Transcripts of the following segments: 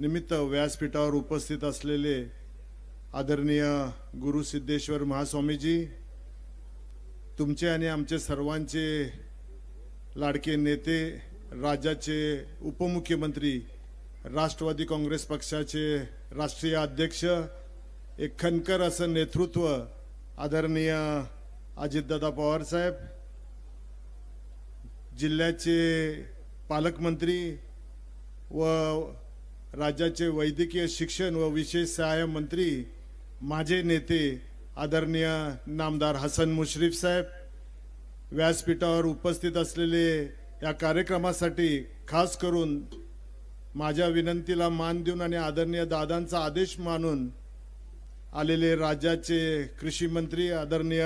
निमित्त व्यासपीठावर उपस्थित असलेले आदरणीय गुरु सिद्धेश्वर महास्वामीजी तुमचे आणि आमचे सर्वांचे लाडके नेते राज्याचे उपमुख्यमंत्री राष्ट्रवादी काँग्रेस पक्षाचे राष्ट्रीय अध्यक्ष एक खनकर असं नेतृत्व आदरणीय अजितदादा पवार साहेब जिल्ह्याचे पालकमंत्री व राज्याचे वैद्यकीय शिक्षण व विशेष सहाय्य मंत्री माझे नेते आदरणीय नामदार हसन मुश्रीफ साहेब व्यासपीठावर उपस्थित असलेले या कार्यक्रमासाठी खास करून माझ्या विनंतीला मान देऊन आणि आदरणीय दादांचा आदेश मानून आलेले राज्याचे कृषी मंत्री आदरणीय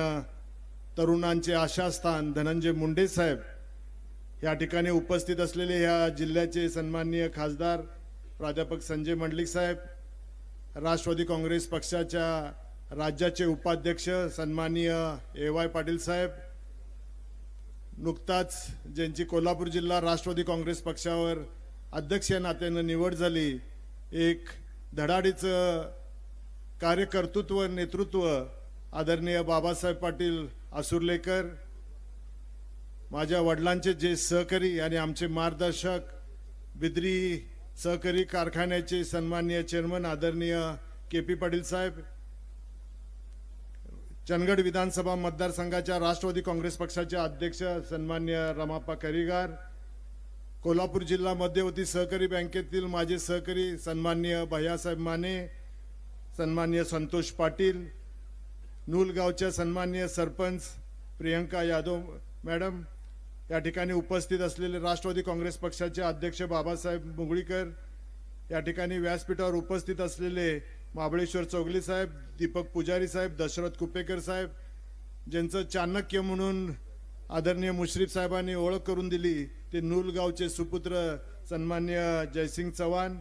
तरुणांचे आशास्थान धनंजय मुंडे साहेब या ठिकाणी उपस्थित असलेले ह्या जिल्ह्याचे सन्माननीय खासदार प्राध्यापक संजय मंडलिक साहेब राष्ट्रवादी काँग्रेस पक्षाच्या राज्याचे उपाध्यक्ष सन्माननीय ए वाय पाटील साहेब नुकताच ज्यांची कोल्हापूर जिल्हा राष्ट्रवादी काँग्रेस पक्षावर अध्यक्ष या नात्यानं निवड झाली एक धडाडीचं कार्यकर्तृत्व नेतृत्व आदरणीय बाबासाहेब पाटील आसुर्लेकर माझ्या वडिलांचे जे सहकारी आणि आमचे मार्गदर्शक बिद्री सहकारी कारखान्याचे सन्माननीय चेअरमन आदरणीय के पी पाटील साहेब चंदगड विधानसभा मतदारसंघाच्या राष्ट्रवादी काँग्रेस पक्षाचे अध्यक्ष सन्मान्य रमाप्पा करिगार कोल्हापूर जिल्हा मध्यवर्ती सहकारी बँकेतील माझे सहकारी सन्मान्य भैयासाहेब माने सन्मान्य संतोष पाटील नूलगावच्या सन्मान्य सरपंच प्रियंका यादव मॅडम या ठिकाणी उपस्थित असलेले राष्ट्रवादी काँग्रेस पक्षाचे अध्यक्ष बाबासाहेब मुगळीकर या ठिकाणी व्यासपीठावर उपस्थित असलेले महाबळेश्वर चौगली साहेब दीपक पुजारी साहेब दशरथ कुपेकर साहेब ज्यांचं चाणक्य म्हणून आदरणीय मुश्रीफ साहेबांनी ओळख करून दिली ते नूलगावचे सुपुत्र सन्मान्य जयसिंग चव्हाण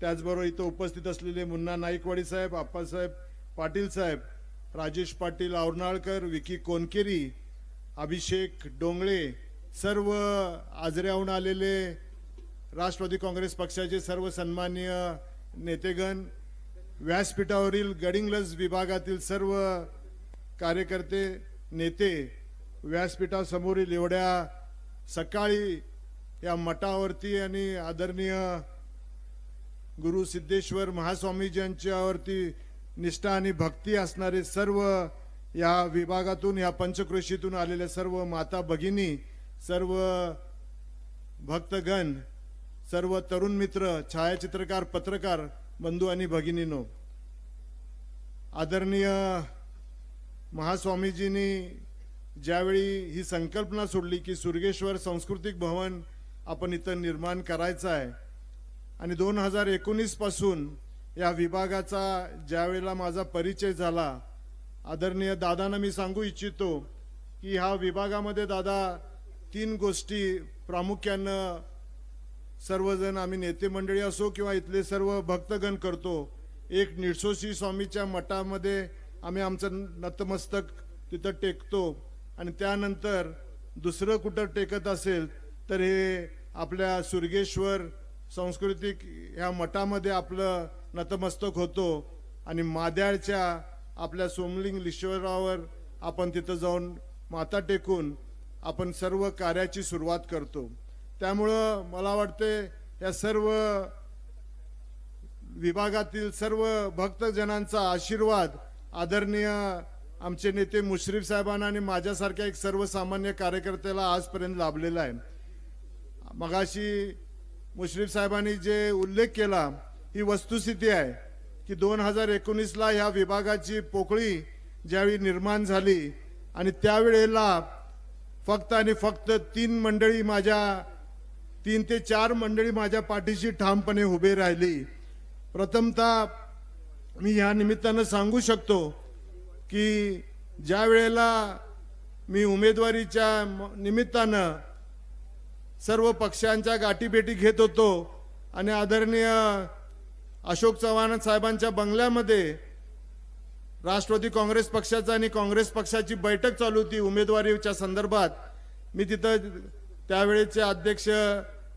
त्याचबरोबर इथं उपस्थित असलेले मुन्ना नाईकवाडी साहेब आप्पासाहेब पाटील साहेब राजेश पाटील औरनाळकर विकी कोनकेरी अभिषेक डोंगळे सर्व आजऱ्याहून आलेले राष्ट्रवादी काँग्रेस पक्षाचे सर्व सन्मान्य नेतेगण व्यासपीठावरील गडिंग्लज विभागातील सर्व कार्यकर्ते नेते व्यासपीठासमोरील एवढ्या सकाळी या मठावरती आणि आदरणीय गुरु सिद्धेश्वर महास्वामीजींच्यावरती निष्ठा आणि भक्ती असणारे सर्व या विभागातून या पंचक्रोशीतून आलेल्या सर्व माता भगिनी सर्व भक्तगण सर्व तरुण मित्र छायाचित्रकार पत्रकार बंधू आणि भगिनीनो आदरणीय महास्वामीजींनी ज्यावेळी ही संकल्पना सोडली की सुरगेश्वर सांस्कृतिक भवन आपण इथं निर्माण करायचं आहे आणि दोन हजार एकोणीसपासून या विभागाचा ज्यावेळेला माझा परिचय झाला आदरणीय दादांना मी सांगू इच्छितो की ह्या विभागामध्ये दादा तीन गोष्टी प्रामुख्यानं सर्वजण आम्ही नेते मंडळी असो किंवा इथले सर्व भक्तगण करतो. एक निळसोशी स्वामीच्या मठामध्ये आम्ही आमचं नतमस्तक तिथं टेकतो. आणि त्यानंतर दुसरं कुठं टेकत असेल तर हे आपल्या सुरगेश्वर सांस्कृतिक ह्या मठामध्ये आपलं नतमस्तक होतो. आणि माद्याळच्या आपल्या सोमलिंग लिश्वरावर आपण तिथं जाऊन माता टेकून आपण सर्व कार्याची सुरुवात करतो. त्यामुळं मला वाटते या सर्व विभागातील सर्व भक्तजनांचा आशीर्वाद आदरणीय आमचे नेते मुश्रीफ साहेबांना आणि माझ्यासारख्या एक सर्वसामान्य कार्यकर्त्याला आजपर्यंत लाभलेला आहे. मगाशी मुश्रीफ साहेबांनी जे उल्लेख केला ही वस्तुस्थिती आहे की दोन हजार एकोणीसला ह्या विभागाची पोकळी ज्यावेळी निर्माण झाली आणि त्यावेळेला फक्त आणि फक्त तीन मंडळी माझ्या तीन ते चार मंडळी माझ्या पाठीशी ठामपणे उभे राहिली. प्रथमतः मी या निमित्तानं सांगू शकतो की ज्या वेळेला मी उमेदवारीच्या म- निमित्तानं सर्व पक्षांच्या गाठीभेटी घेत होतो आणि आदरणीय अशोक चव्हाण साहेबांच्या बंगल्यामध्ये राष्ट्रवादी काँग्रेस पक्षाचा आणि काँग्रेस पक्षाची बैठक चालू होती उमेदवारीच्या संदर्भात. मी तिथं त्यावेळेचे अध्यक्ष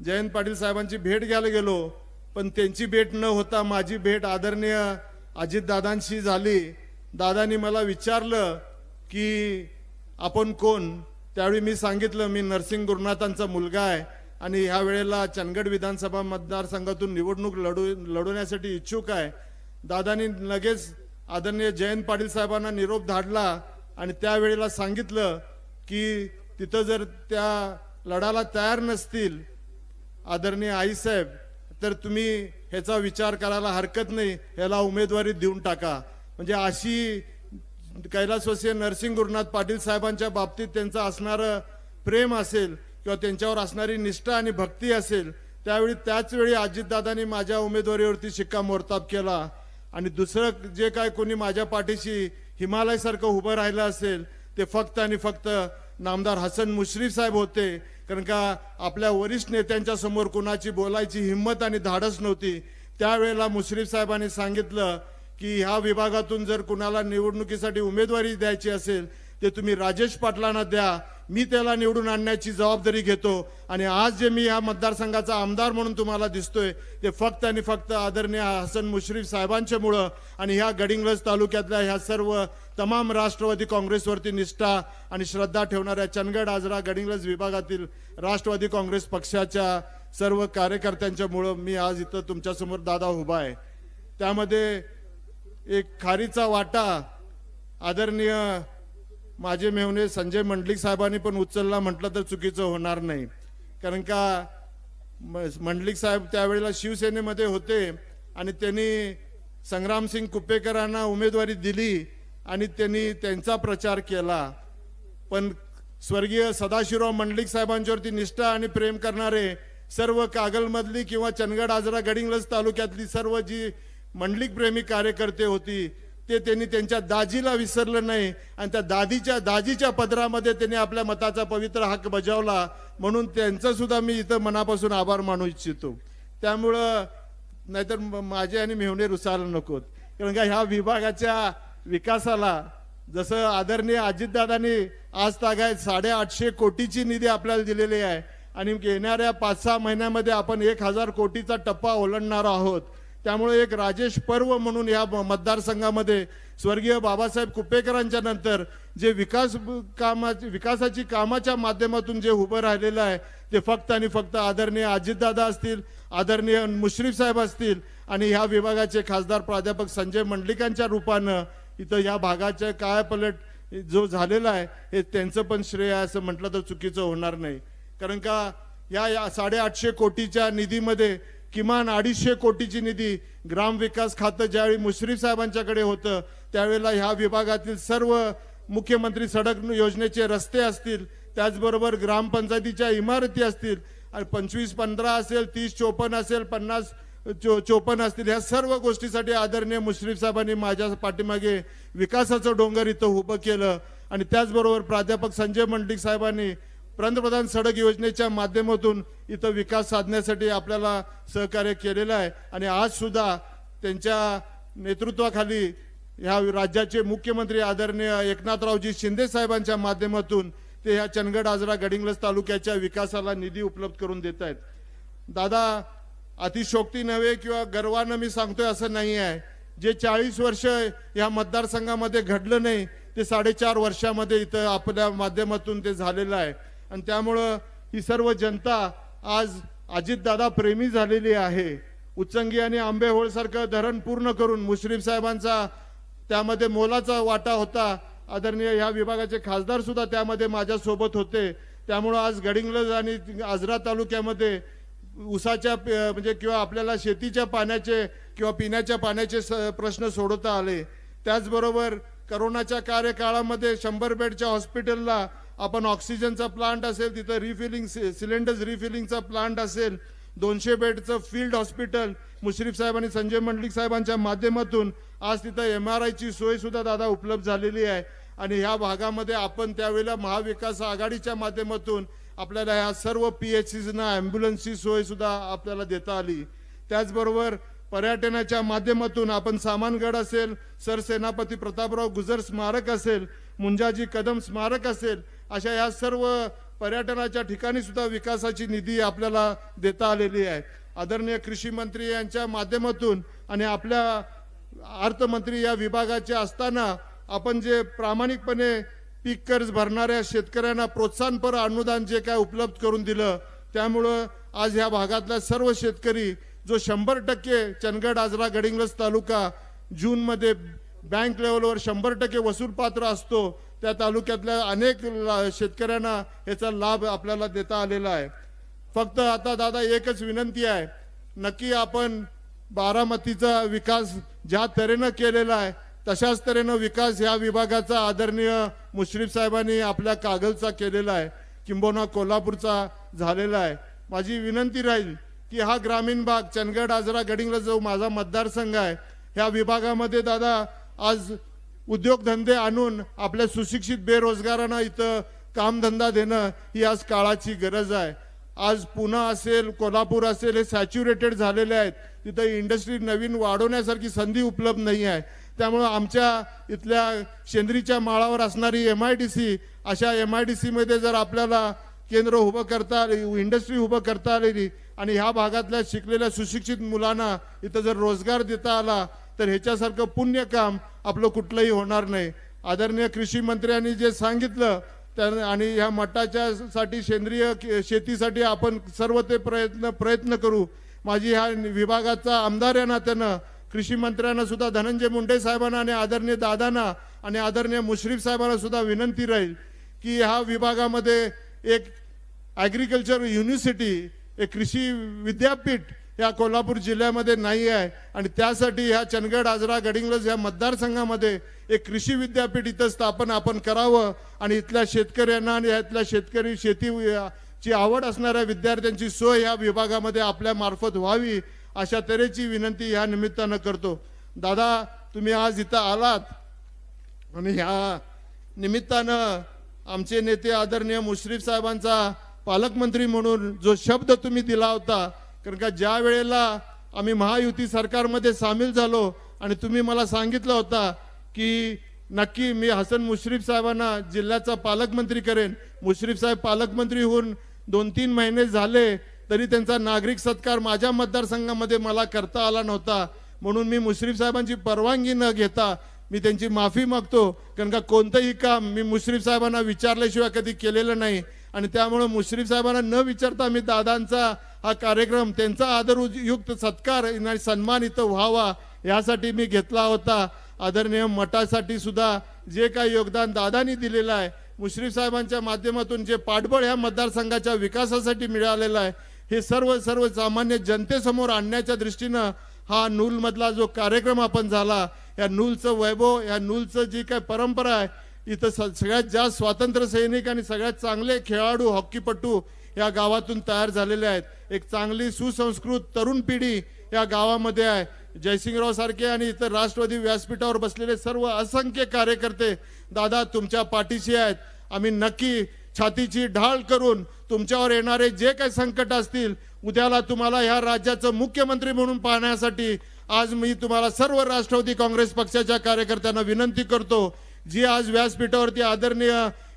जयंत पाटील साहेबांची भेट घ्यायला गेलो पण त्यांची भेट न होता माझी भेट आदरणीय अजितदादांशी झाली. दादांनी मला विचारलं की आपण कोण? त्यावेळी मी सांगितलं मी नरसिंग गुरुनाथांचा मुलगा आहे आणि ह्या वेळेला चंदगड विधानसभा मतदारसंघातून निवडणूक लढू लढवण्यासाठी इच्छुक आहे. दादानी लगेच आदरणीय जयंत पाटील साहेबांना निरोप धाडला आणि त्यावेळेला सांगितलं की तिथं जर त्या लढाला तयार नसतील आदरणीय आईसाहेब तर तुम्ही ह्याचा विचार करायला हरकत नाही ह्याला उमेदवारी देऊन टाका. म्हणजे अशी कैलासवासीय नरसिंह गुरुनाथ पाटील साहेबांच्या बाबतीत त्यांचं असणारं प्रेम असेल किंवा त्यांच्यावर असणारी निष्ठा आणि भक्ती असेल त्यावेळी त्याचवेळी अजितदादांनी माझ्या उमेदवारीवरती शिक्कामोर्तब केला. आणि दुसरं जे काय कोणी माझ्या पाठीशी हिमालयासारखं उभं राहिलं असेल ते फक्त आणि फक्त नामदार हसन मुश्रीफ साहेब होते. कारण का आपल्या वरिष्ठ नेत्यांच्या समोर कुणाची बोलायची हिंमत आणि धाडस नव्हती. त्यावेळेला मुश्रीफ साहेबांनी सांगितलं की ह्या विभागातून जर कुणाला निवडणुकीसाठी उमेदवारी द्यायची असेल ते तुम्ही राजेश पाटलांना द्या. मी त्याला निवडून आणण्याची जबाबदारी घेतो. आणि आज जे मी या मतदारसंघाचा आमदार म्हणून तुम्हाला दिसतोय ते फक्त आणि फक्त आदरणीय हसन मुश्रीफ साहेबांच्यामुळं आणि ह्या गडिंग्लज तालुक्यातल्या ह्या सर्व तमाम राष्ट्रवादी काँग्रेसवरती निष्ठा आणि श्रद्धा ठेवणाऱ्या चंदगड आजरा गडिंग्लज विभागातील राष्ट्रवादी काँग्रेस पक्षाच्या सर्व कार्यकर्त्यांच्यामुळं मी आज इथं तुमच्यासमोर दादा उभा आहे. त्यामध्ये एक खारीचा वाटा आदरणीय माझे मेहने संजय मंडलिक साहेबांनी पण उचलला म्हटलं तर चुकीचं होणार नाही. कारण का मंडलिक साहेब त्यावेळेला शिवसेनेमध्ये होते आणि त्यांनी संग्रामसिंग कुप्पेकरांना उमेदवारी दिली आणि त्यांनी त्यांचा प्रचार केला. पण स्वर्गीय सदाशिवराव मंडलिक साहेबांच्यावरती निष्ठा आणि प्रेम करणारे सर्व कागलमधली किंवा चंदगड आजरा गडिंगलज तालुक्यातली सर्व जी मंडलिक प्रेमी कार्यकर्ते होती ते त्यांनी त्यांच्या दाजीला विसरलं नाही. आणि त्या दादीच्या दाजीच्या पदरामध्ये त्यांनी आपल्या मताचा पवित्र हक्क बजावला. म्हणून त्यांचा सुद्धा मी इथं मनापासून आभार मानू इच्छितो. त्यामुळं नाहीतर म- माझे आणि मेहणे रुसायला नकोत. कारण का ह्या विभागाच्या विकासाला जसं आदरणीय अजितदादांनी आज तागायत साडेआठशे कोटीची निधी आपल्याला दिलेली आहे. आणि येणाऱ्या पाच सहा महिन्यामध्ये आपण एक हजार कोटीचा टप्पा ओलांडणार आहोत. त्यामुळे एक राजेश पर्व म्हणून या म- मतदारसंघामध्ये स्वर्गीय बाबासाहेब कुपेकरांच्या नंतर जे विकास कामा विकासाची कामाच्या माध्यमातून जे उभं राहिलेलं आहे ते फक्त आणि फक्त आदरणीय अजितदादा असतील आदरणीय मुश्रीफ साहेब असतील आणि ह्या विभागाचे खासदार प्राध्यापक संजय मंडलिकांच्या रूपानं इथं या भागाच्या कायापलट जो झालेला आहे हे त्यांचं पण श्रेय आहे असं म्हटलं तर चुकीचं होणार नाही. कारण का या या साडेआठशे कोटीच्या निधीमध्ये किमान अडीचशे कोटीची निधी ग्रामविकास खातं ज्यावेळी मुश्रीफ साहेबांच्याकडे होतं त्यावेळेला ह्या विभागातील सर्व मुख्यमंत्री सडक योजनेचे रस्ते असतील त्याचबरोबर ग्रामपंचायतीच्या इमारती असतील आणि पंचवीस पंधरा असेल तीस चोपन्न असेल पन्नास चो चोपन्न असतील ह्या सर्व गोष्टीसाठी आदरणीय मुश्रीफ साहेबांनी माझ्या पाठीमागे विकासाचं डोंगर इथं उभं केलं. आणि त्याचबरोबर प्राध्यापक संजय मंडलिक साहेबांनी पंतप्रधान सडक योजनेच्या माध्यमातून इथं विकास साधण्यासाठी आपल्याला सहकार्य केलेलं आहे. आणि आज सुद्धा त्यांच्या नेतृत्वाखाली ह्या राज्याचे मुख्यमंत्री आदरणीय एकनाथरावजी शिंदे साहेबांच्या माध्यमातून ते ह्या चंदगड आजरा गडिंग्लज तालुक्याच्या विकासाला निधी उपलब्ध करून देत आहेत. दादा अतिशोक्ती नव्हे किंवा गर्वानं मी सांगतोय असं नाही आहे. जे चाळीस वर्ष या मतदारसंघामध्ये घडलं नाही ते साडेचार वर्षामध्ये इथं आपल्या माध्यमातून ते झालेलं आहे. आणि त्यामुळं ही सर्व जनता आज अजितदादा प्रेमी झालेली आहे. उच्चंगी आणि आंबेहोळसारखं धरण पूर्ण करून मुश्रीफ साहेबांचा त्यामध्ये मोलाचा वाटा होता. आदरणीय ह्या विभागाचे खासदार सुद्धा त्यामध्ये माझ्यासोबत होते. त्यामुळं आज गडिंग्लज आणि आजरा तालुक्यामध्ये उसाच्या म्हणजे किंवा आपल्याला शेतीच्या पाण्याचे किंवा पिण्याच्या पाण्याचे स- प्रश्न सोडवता आले. त्याचबरोबर करोनाच्या कार्यकाळामध्ये शंभर बेडच्या हॉस्पिटलला आपण ऑक्सिजनचा प्लांट असेल तिथं रिफिलिंग सिलेंडर्स रिफिलिंगचा प्लांट असेल दोनशे बेडचं फील्ड हॉस्पिटल मुश्रीफ साहेब आणि संजय मंडलिक साहेबांच्या माध्यमातून आज तिथं एम आर आयची सोयसुद्धा दादा उपलब्ध झालेली आहे. आणि ह्या भागामध्ये आपण त्यावेळेला महाविकास आघाडीच्या माध्यमातून आपल्याला ह्या सर्व पी एच सीजना ॲम्ब्युलन्सची सोयसुद्धा आपल्याला देता आली. त्याचबरोबर पर्यटनाच्या माध्यमातून आपण सामानगड असेल सरसेनापती प्रतापराव गुजर स्मारक असेल मुंजाजी कदम स्मारक असेल अशा या सर्व पर्यटनाच्या ठिकाणी सुद्धा विकासाची निधी आपल्याला देता आलेली आहे. आदरणीय कृषी मंत्री यांच्या माध्यमातून आणि आपल्या अर्थमंत्री या विभागाचे असताना आपण जे प्रामाणिकपणे पीक कर्ज भरणाऱ्या शेतकऱ्यांना प्रोत्साहनपर अनुदान जे काय उपलब्ध करून दिलं त्यामुळं आज ह्या भागातला सर्व शेतकरी जो शंभर टक्के चंदगड आजरा गडिंग्लज तालुका जूनमध्ये बँक लेवलवर शंभर टक्के वसूल पात्र असतो त्या तालुक्यातल्या अनेक शेतकऱ्यांना याचा लाभ आपल्याला देता आलेला आहे. फक्त आता दादा एकच विनंती आहे नक्की आपण बारामतीचा विकास ज्या तऱ्हेनं केलेला आहे तशाच तऱ्हेनं विकास या विभागाचा आदरणीय मुश्रीफ साहेबांनी आपल्या कागलचा केलेला आहे किंबोना कोल्हापूरचा झालेला आहे. माझी विनंती राहील की हा ग्रामीण भाग चंदगड आजरा गडिंगला जो माझा मतदारसंघ आहे ह्या विभागामध्ये दादा आज उद्योगधंदे आणून आपल्या सुशिक्षित बेरोजगारांना इथं कामधंदा देणं ही आज काळाची गरज आहे. आज पुणे असेल कोल्हापूर असेल हे सॅच्युरेटेड झालेले आहेत. तिथं इंडस्ट्री नवीन वाढवण्यासारखी संधी उपलब्ध नाही आहे. त्यामुळं आमच्या इथल्या शेंद्रीच्या माळावर असणारी एम आय डी सी अशा एम आय डी सीमध्ये जर आपल्याला केंद्र उभं करता आली इंडस्ट्री उभं करता आलेली आणि ह्या भागातल्या शिकलेल्या सुशिक्षित मुलांना इथं जर रोजगार देता आला तर ह्याच्यासारखं पुण्य काम आपलं कुठलंही होणार नाही. आदरणीय कृषी मंत्र्यांनी जे सांगितलं त्या आणि ह्या मठाच्या साठी सेंद्रिय के- शेतीसाठी आपण सर्व ते प्रयत्न प्रयत्न करू. माझी ह्या विभागाचा आमदार या नात्यानं कृषी मंत्र्यांना सुद्धा धनंजय मुंडे साहेबांना आणि आदरणीय दादांना आणि आदरणीय मुश्रीफ साहेबांना सुद्धा विनंती राहील की ह्या विभागामध्ये एक ॲग्रिकल्चर युनिव्हर्सिटी एक कृषी विद्यापीठ या कोल्हापूर जिल्ह्यामध्ये नाही आहे. आणि त्यासाठी ह्या चंदगड आजरा गडिंग्लज या मतदारसंघामध्ये एक कृषी विद्यापीठ इथं स्थापन आपण करावं. आणि इथल्या शेतकऱ्यांना आणि इथल्या शेतकरी शेती ची आवड असणाऱ्या विद्यार्थ्यांची सोय या विभागामध्ये आपल्या मार्फत व्हावी अशा तऱ्हेची विनंती या निमित्तानं करतो. दादा तुम्ही आज इथं आलात. आणि ह्या निमित्तानं आमचे नेते आदरणीय मुश्रीफ साहेबांचा पालकमंत्री म्हणून जो शब्द तुम्ही दिला होता कारण का ज्या वेळेला आम्ही महायुती सरकारमध्ये सामील झालो आणि तुम्ही मला सांगितलं होता की नक्की मी हसन मुश्रीफ साहेबांना जिल्ह्याचा पालकमंत्री करेन. मुश्रीफ साहेब पालकमंत्री होऊन दोन तीन महिने झाले तरी त्यांचा नागरिक सत्कार माझ्या मतदारसंघामध्ये मला करता आला नव्हता. म्हणून मी मुश्रीफ साहेबांची परवानगी न घेता मी त्यांची माफी मागतो. कारण का कोणतंही काम मी मुश्रीफ साहेबांना विचारल्याशिवाय कधी केलेलं नाही. आणि त्यामुळं मुश्रीफ साहेबांना न विचारता मी दादांचा हा कार्यक्रम त्यांचा आदरयुक्त सत्कार आणि सन्मान इथं व्हावा यासाठी मी घेतला होता. आदरणीय मठासाठी सुद्धा जे काही योगदान दादानी दिलेलं आहे मुश्रीफ साहेबांच्या माध्यमातून जे पाठबळ ह्या मतदारसंघाच्या विकासासाठी मिळालेलं आहे हे सर्व सर्व सामान्य जनतेसमोर आणण्याच्या दृष्टीनं हा नूलमधला जो कार्यक्रम आपण झाला या नूलचं वैभव या नूलचं जी काय परंपरा आहे इथं स- सगळ्यात जास्त स्वातंत्र्य सैनिक आणि सगळ्यात चांगले खेळाडू हॉकीपटू या गावातून तयार झालेले आहेत. एक चांगली सुसंस्कृत तरुण पिढी या गावामध्ये आहे. जयसिंगराव सारखे आणि इतर राष्ट्रवादी व्यासपीठावर बसलेले सर्व असंख्य कार्यकर्ते दादा तुमच्या पाठीशी आहेत. आम्ही नक्की छातीची ढाल करून तुमच्यावर येणारे जे काही संकट असतील उद्याला तुम्हाला ह्या राज्याचं मुख्यमंत्री म्हणून पाहण्यासाठी आज मी तुम्हाला सर्व राष्ट्रवादी काँग्रेस पक्षाच्या कार्यकर्त्यांना विनंती करतो. जी आज व्यासपीठावरती आदरणीय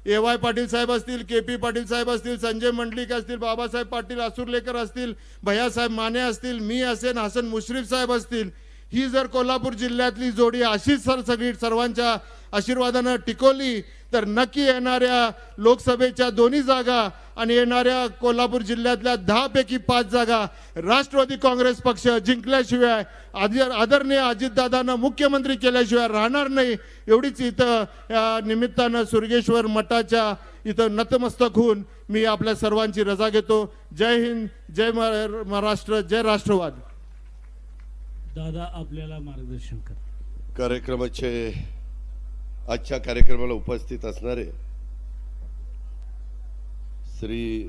ए वाय पाटील साहेब असतील के पी पाटील साहेब असतील संजय मंडलिक असतील बाबासाहेब पाटील असुरलेकर असतील भैयासाहेब माने असतील मी असेन हसन मुश्रीफ साहेब असतील ही जर कोल्हापूर जिल्ह्यातली जोडी अशीच सर सगळी सर्वांच्या आशीर्वादानं टिकवली तर नक्की येणाऱ्या लोकसभेच्या दोन्ही जागा आणि येणाऱ्या कोल्हापूर जिल्ह्यातल्या दहा पैकी पाच जागा राष्ट्रवादी काँग्रेस पक्ष जिंकल्याशिवाय आदर- आदरणीय अजितदादांना मुख्यमंत्री केल्याशिवाय राहणार नाही एवढीच इथं या निमित्तानं सुरगेश्वर मठाच्या इथं नतमस्तक होऊन मी आपल्या सर्वांची रजा घेतो. जय हिंद जय महा- महाराष्ट्र जय राष्ट्रवाद. दादा आपल्याला मार्गदर्शन कर. कार्यक्रमाचे आजच्या कार्यक्रमाला उपस्थित असणारे श्री